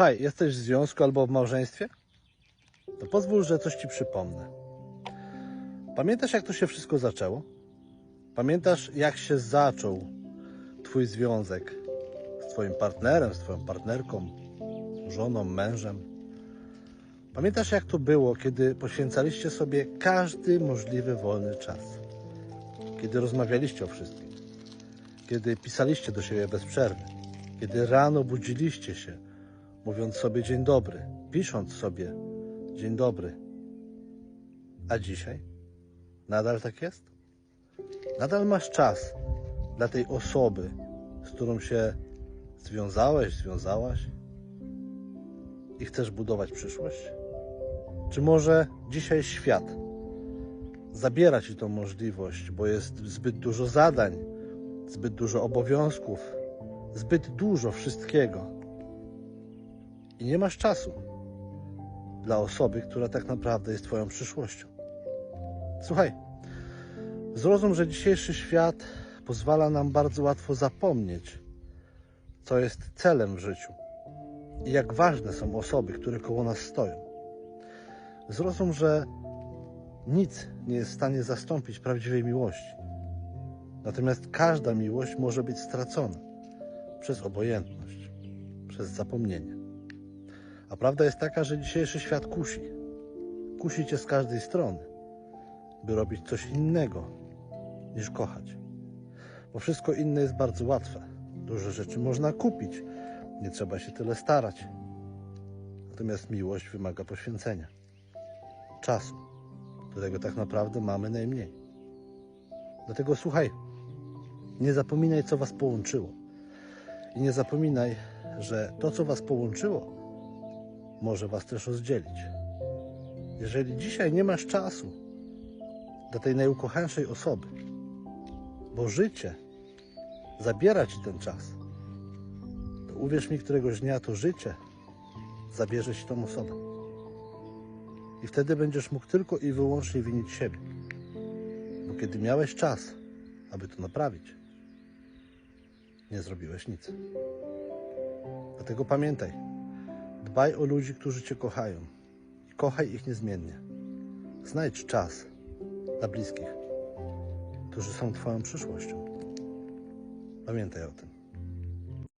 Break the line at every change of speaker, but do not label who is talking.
Hej, jesteś w związku albo w małżeństwie? To pozwól, że coś ci przypomnę. Pamiętasz, jak to się wszystko zaczęło? Pamiętasz, jak się zaczął Twój związek z Twoim partnerem, z Twoją partnerką, żoną, mężem? Pamiętasz, jak to było, kiedy poświęcaliście sobie każdy możliwy wolny czas? Kiedy rozmawialiście o wszystkim? Kiedy pisaliście do siebie bez przerwy? Kiedy rano budziliście się, mówiąc sobie dzień dobry, pisząc sobie dzień dobry. A dzisiaj? Nadal tak jest? Nadal masz czas dla tej osoby, z którą się związałeś, związałaś i chcesz budować przyszłość? Czy może dzisiaj świat zabiera ci tą możliwość, bo jest zbyt dużo zadań, zbyt dużo obowiązków, zbyt dużo wszystkiego i nie masz czasu dla osoby, która tak naprawdę jest Twoją przyszłością. Słuchaj, zrozum, że dzisiejszy świat pozwala nam bardzo łatwo zapomnieć, co jest celem w życiu i jak ważne są osoby, które koło nas stoją. Zrozum, że nic nie jest w stanie zastąpić prawdziwej miłości. Natomiast każda miłość może być stracona przez obojętność, przez zapomnienie. A prawda jest taka, że dzisiejszy świat kusi. Kusi cię z każdej strony, by robić coś innego niż kochać. Bo wszystko inne jest bardzo łatwe. Dużo rzeczy można kupić, nie trzeba się tyle starać. Natomiast miłość wymaga poświęcenia, czasu, którego tak naprawdę mamy najmniej. Dlatego słuchaj, nie zapominaj, co Was połączyło. I nie zapominaj, że to, co Was połączyło, może Was też rozdzielić. Jeżeli dzisiaj nie masz czasu dla tej najukochańszej osoby, bo życie zabiera Ci ten czas, to uwierz mi, któregoś dnia to życie zabierze Ci tą osobę. I wtedy będziesz mógł tylko i wyłącznie winić siebie. Bo kiedy miałeś czas, aby to naprawić, nie zrobiłeś nic. Dlatego pamiętaj, dbaj o ludzi, którzy Cię kochają i kochaj ich niezmiennie. Znajdź czas dla bliskich, którzy są Twoją przyszłością. Pamiętaj o tym.